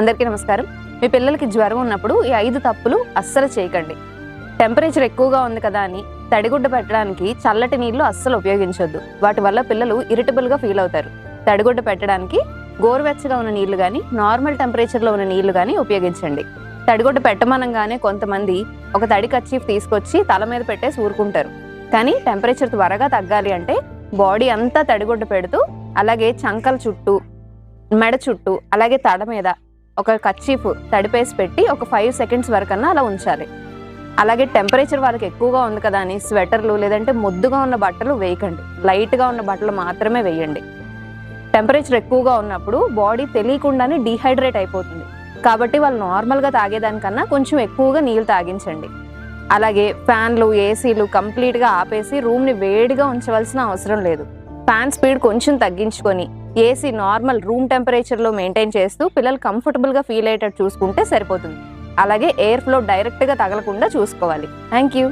అందరికీ నమస్కారం. మీ పిల్లలకి జ్వరం ఉన్నప్పుడు ఈ ఐదు తప్పులు అస్సలు చేయకండి. టెంపరేచర్ ఎక్కువగా ఉంది కదా అని తడిగుడ్డ పెట్టడానికి చల్లటి నీళ్ళు అస్సలు ఉపయోగించొద్దు. వాటి వల్ల పిల్లలు ఇరిటబుల్గా ఫీల్ అవుతారు. తడిగుడ్డ పెట్టడానికి గోరువెచ్చగా ఉన్న నీళ్ళు కానీ నార్మల్ టెంపరేచర్లో ఉన్న నీళ్ళు కానీ ఉపయోగించండి. తడిగుడ్డ పెట్టమనంగానే కొంతమంది ఒక తడి కచ్చీఫ్ తీసుకొచ్చి తల మీద పెట్టేసి ఊరుకుంటారు. కానీ టెంపరేచర్ త్వరగా తగ్గాలి అంటే బాడీ అంతా తడిగుడ్డ పెడుతూ అలాగే చంకల చుట్టూ మెడ చుట్టూ అలాగే తడ మీద ఒక కచ్చీఫ్ తడిపేసి పెట్టి ఒక ఫైవ్ సెకండ్స్ వరకన్నా అలా ఉంచాలి. అలాగే టెంపరేచర్ వాళ్ళకి ఎక్కువగా ఉంది కదా అని స్వెటర్లు లేదంటే ముద్దుగా ఉన్న బట్టలు వేయకండి. లైట్గా ఉన్న బట్టలు మాత్రమే వేయండి. టెంపరేచర్ ఎక్కువగా ఉన్నప్పుడు బాడీ తెలియకుండానే డీహైడ్రేట్ అయిపోతుంది. కాబట్టి వాళ్ళు నార్మల్గా తాగేదానికన్నా కొంచెం ఎక్కువగా నీళ్ళు తాగించండి. అలాగే ఫ్యాన్లు ఏసీలు కంప్లీట్గా ఆపేసి రూమ్ని వేడిగా ఉంచవలసిన అవసరం లేదు. ఫ్యాన్ స్పీడ్ కొంచెం తగ్గించుకొని ఏసీ నార్మల్ రూమ్ టెంపరేచర్లో మెయింటైన్ చేస్తూ పిల్లలు కంఫర్టబుల్గా ఫీల్ అయ్యేటట్టు చూసుకుంటే సరిపోతుంది. అలాగే ఎయిర్ ఫ్లో డైరెక్ట్గా తగలకుండా చూసుకోవాలి. Thank you